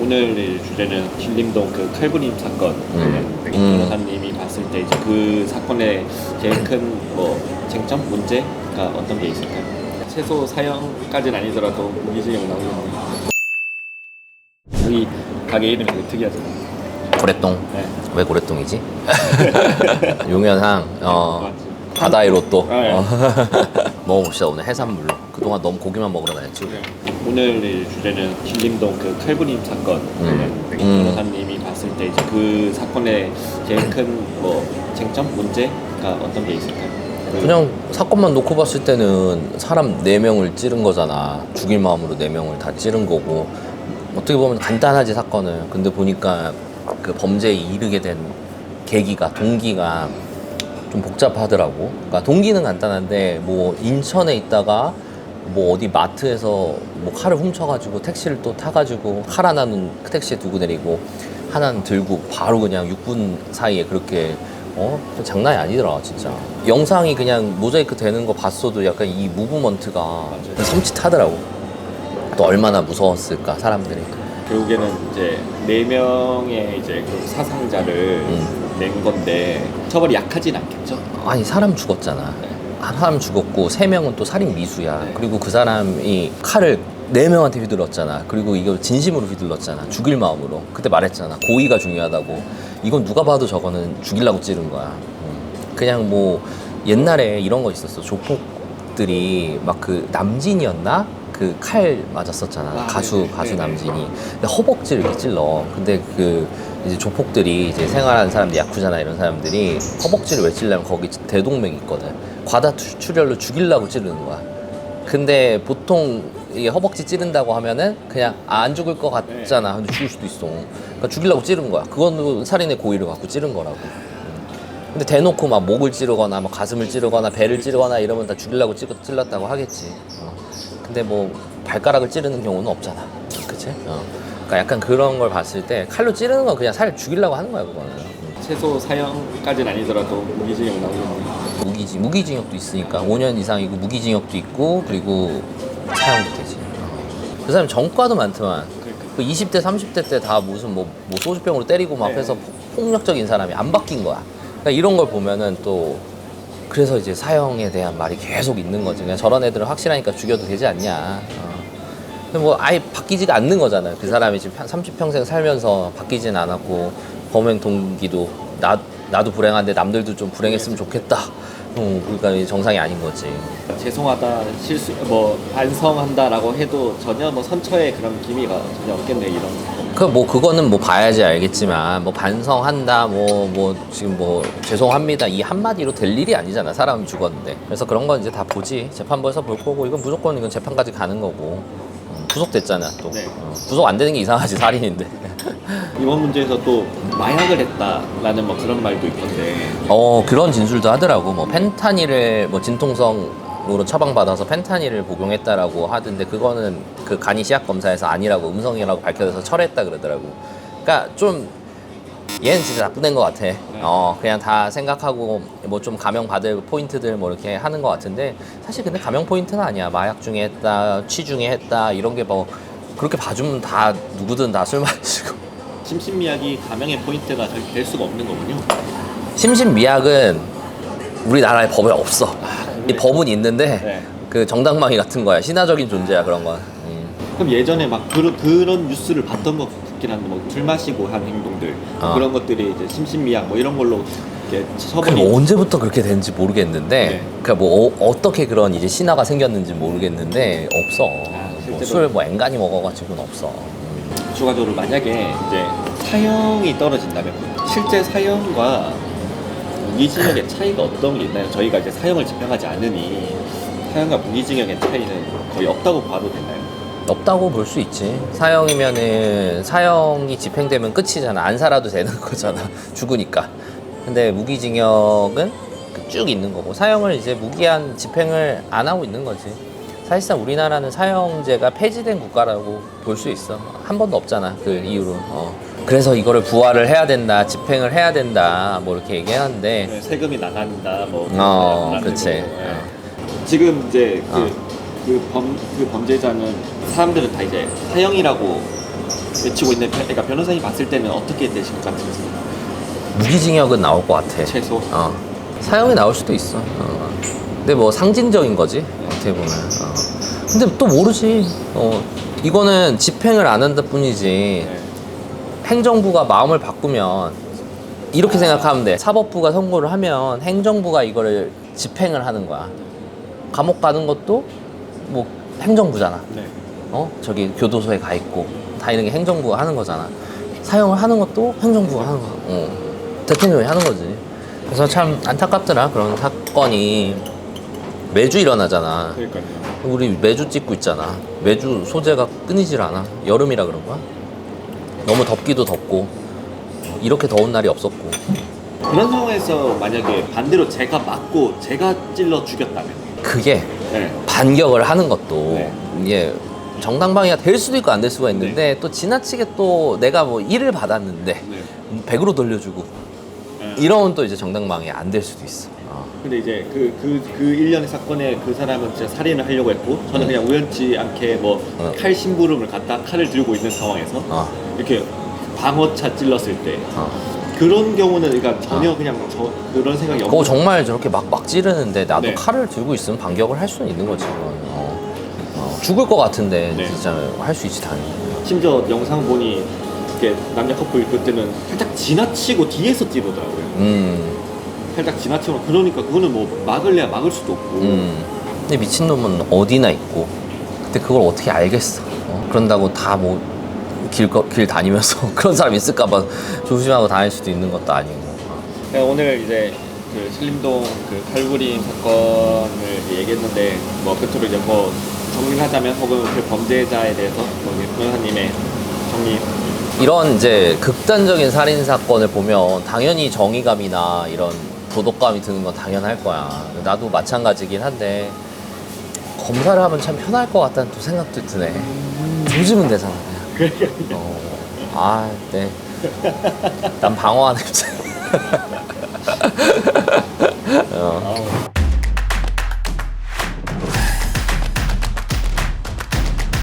오늘 주제는 신림동 그 칼부림 사건. 음. 네. 음. 변호사님이 봤을 때 이제 그 사건의 제일 큰 뭐 쟁점 문제가 어떤 게 있을까요? 최소 사형까지는 아니더라도 무기징역 나오는 여기 가게 이름이 되게 특이하잖아요. 고래똥. 네. 왜 고래똥이지? 용현항, 어, 맞지. 바다의 로또. 아, 예. 어. 먹어봅시다, 오늘 해산물로. 그동안 너무 고기만 먹으러 다녔지. 네. 오늘 주제는 신림동 그 칼부림 사건. 음. 네. 음. 변호사님이 봤을 때 이제 그 사건의 제일 큰 뭐 쟁점 문제가 어떤 게 있을까요? 그 그냥 사건만 놓고 봤을 때는 사람 4명을 찌른 거잖아. 죽일 마음으로 4명을 다 찌른 거고. 어떻게 보면 간단하지, 사건을. 근데 보니까 그 범죄에 이르게 된 계기가, 동기가 좀 복잡하더라고. 그러니까 동기는 간단한데 뭐 인천에 있다가 뭐 어디 마트에서 뭐 칼을 훔쳐가지고 택시를 또 타가지고 칼 하나는 그 택시에 두고 내리고 하나는 들고 바로 그냥 6분 사이에 그렇게 어? 장난이 아니더라 진짜. 영상이 그냥 모자이크 되는 거 봤어도 약간 이 무브먼트가 섬찟하더라고. 또 얼마나 무서웠을까 사람들이 결국에는 이제 네 명의 이제 그 사상자를 음. 낸 건데 처벌이 약하진 않겠죠? 아니 사람 죽었잖아. 네. 한 사람 죽었고 세 명은 또 살인 미수야. 네. 그리고 그 사람이 칼을 네 명한테 휘둘렀잖아. 그리고 이거 진심으로 휘둘렀잖아. 죽일 마음으로. 그때 말했잖아. 고의가 중요하다고. 이건 누가 봐도 저거는 죽이려고 찌른 거야. 음. 그냥 뭐 옛날에 이런 거 있었어. 조폭들이 막 그 남진이었나? 그 칼 맞았었잖아. 아, 가수 네네. 가수 네네. 남진이. 근데 허벅지를 이렇게 찔러. 근데 그 이제 조폭들이 이제 생활하는 사람들 야쿠자나 이런 사람들이 허벅지를 왜 찔려면 거기 대동맥이 있거든. 과다 투- 출혈로 죽이려고 찌르는 거야. 근데 보통 이게 허벅지 찌른다고 하면은 그냥 아, 안 죽을 것 같잖아. 근데 죽을 수도 있어. 그러니까 죽이려고 찌른 거야. 그건 살인의 고의를 갖고 찌른 거라고. 음. 근데 대놓고 막 목을 찌르거나 뭐 가슴을 찌르거나 배를 찌르거나 이러면 다 죽이려고 찌, 찔렀다고 하겠지. 어. 근데 뭐 발가락을 찌르는 경우는 없잖아. 그치? 어. 그러니까 약간 그런 걸 봤을 때 칼로 찌르는 건 그냥 살 죽이려고 하는 거야 그거는. 음. 최소 사형까지는 아니더라도 무기징역 나오는 무기지 무기징역도 있으니까 5년 이상이고 무기징역도 있고 그리고 사형도 되지. 어. 그 사람 전과도 많더만. 그러니까 그 20대 30대 때 다 무슨 뭐, 뭐 소주병으로 때리고 막 네. 해서 폭력적인 사람이 안 바뀐 거야. 그러니까 이런 걸 보면은 또 그래서 이제 사형에 대한 말이 계속 있는 거지. 그냥 저런 애들은 확실하니까 죽여도 되지 않냐. 어. 뭐 아예 바뀌지가 않는 거잖아요. 그 사람이 지금 30평생 살면서 바뀌진 않았고 범행 동기도 나 나도 불행한데 남들도 좀 불행했으면 좋겠다. 어, 그러니까 정상이 아닌 거지. 죄송하다 실수 뭐 반성한다라고 해도 전혀 뭐 선처의 그런 기미가 전혀 없겠네 이런 그 뭐 그거는 뭐 봐야지 알겠지만 뭐 반성한다 뭐뭐 지금 뭐 죄송합니다 이 한마디로 될 일이 아니잖아 사람이 죽었는데. 그래서 그런 건 이제 다 보지. 재판부에서 볼 거고 이건 무조건 이건 재판까지 가는 거고. 어, 구속됐잖아 또. 네. 어, 구속 안 되는 게 이상하지 살인인데. 이번 문제에서 또 마약을 했다라는 뭐 그런 말도 있던데. 어 그런 진술도 하더라고. 뭐 펜타닐을 뭐 진통성 으로 처방받아서 펜타닐을 복용했다라고 하던데 그거는 그 간이 시약 검사에서 아니라고 음성이라고 밝혀져서 철회했다 그러더라고. 그러니까 좀 얘는 진짜 나쁜 애인 것 같아. 어 그냥 다 생각하고 뭐 좀 감형 받을 포인트들 뭐 이렇게 하는 것 같은데 사실 근데 감형 포인트는 아니야. 마약 중에 했다 취 중에 했다 이런 게 뭐 그렇게 봐주면 다 누구든 다 술 마시고. 심신미약이 가명의 포인트가 될- 될 수가 없는 거군요. 심신미약은 우리나라에 법에 없어. 이? 법은 있는데 네. 그 정당방위 같은 거야. 신화적인 존재야 그런 건. 음. 그럼 예전에 막 그런 그런 뉴스를 봤던 것 같긴 한데 뭐술 마시고 한 행동들 어. 그런 것들이 이제 심신미약 뭐 이런 걸로 이렇게 처벌이 뭐 언제부터 그렇게 된지 모르겠는데, 네. 그러니까 뭐 어, 떻게 그런 이제 신화가 생겼는지 모르겠는데 없어. 아, 실제로? 술뭐 앵간히 먹어가지고는 없어. 추가적으로 만약에 이제 사형이 떨어진다면 실제 사형과 무기징역의 차이가 어떤 게 있나요? 저희가 이제 사형을 집행하지 않으니 사형과 무기징역의 차이는 거의 없다고 봐도 되나요? 없다고 볼 수 있지. 사형이면은 사형이 집행되면 끝이잖아. 안 살아도 되는 거잖아. 죽으니까. 근데 무기징역은 그쭉 있는 거고 사형을 이제 무기한 집행을 안 하고 있는 거지. 사실상 우리나라는 사형제가 폐지된 국가라고 볼 수 있어. 한 번도 없잖아. 그 이후로. 어. 그래서 이거를 부활을 해야 된다, 집행을 해야 된다, 뭐 이렇게 얘기하는데 네, 세금이 나간다 뭐 어, 그런 그치. 거. 예. 지금 이제 그, 어. 그 범, 그 범죄자는 사람들은 다 이제 사형이라고 외치고 있는 편- 그러니까 변호사님 봤을 때는 어떻게 되실 것 같으세요? 무기징역은 나올 것 같아. 최소 어. 사형이 나올 수도 있어. 어. 근데 뭐 상징적인 거지 어떻게 보면. 어. 근데 또 모르지. 어. 이거는 집행을 안 한다 뿐이지. 네. 행정부가 마음을 바꾸면 이렇게 생각하면 돼. 사법부가 선고를 하면 행정부가 이거를 집행을 하는 거야. 감옥 가는 것도 뭐 행정부잖아. 네. 어? 저기 교도소에 가 있고 다 이런 게 행정부가 하는 거잖아. 사용을 하는 것도 행정부가 하는 거야. 어. 대통령이 하는 거지. 그래서 참 안타깝더라 그런 사건이 매주 일어나잖아. 그러니까요. 우리 매주 찍고 있잖아. 매주 소재가 끊이질 않아. 여름이라 그런 거야? 너무 덥기도 덥고 이렇게 더운 날이 없었고. 그런 상황에서 만약에 반대로 제가 맞고 제가 찔러 죽였다면 그게 네. 반격을 하는 것도 네. 이게 정당방위가 될 수도 있고 안 될 수가 있는데 또 지나치게 또 내가 뭐 일을 받았는데 네. 100으로 돌려주고 네. 이러면 또 이제 정당방위 안 될 수도 있어. 어. 근데 이제 그, 그, 그 일련의 사건에 그 사람은 진짜 살인을 하려고 했고 저는 그냥 우연치 않게 뭐 어. 칼 심부름을 갖다 칼을 들고 있는 상황에서 어. 이렇게 방어차 찔렀을 때 어. 그런 경우는 그러니까 전혀 그냥 저 그런 생각이 그거 없고 정말 저렇게 막, 막 찌르는데 나도 네. 칼을 들고 있으면 반격을 할 수는 있는 거지. 그건. 어. 어. 죽을 것 같은데 네. 진짜 할 수 있지 당연히. 심지어 영상 보니 이렇게 남녀 커플 그때는 살짝 지나치고 뒤에서 찌르더라고요. 음. 살짝 지나치고 그러니까 그거는 뭐 막을래야 막을 수도 없고 음. 근데 미친놈은 어디나 있고 근데 그걸 어떻게 알겠어 어? 그런다고 다 뭐 길 길 다니면서 그런 사람 있을까봐 조심하고 다닐 수도 있는 것도 아니고. 어. 제가 오늘 이제 그 신림동 그 칼부림 사건을 이제 얘기했는데 뭐 끝으로 이제 뭐 정리를 하자면 혹은 그 범죄자에 대해서 뭐 이제 변호사님의 정리. 이런 이제 극단적인 살인 사건을 보면 당연히 정의감이나 이런 도덕감이 드는 건 당연할 거야. 나도 마찬가지긴 한데 검사를 하면 참 편할 것 같다는 또 생각도 드네. 조지면 되잖아 어, 아, 네. 난 방어하는 입장. 어.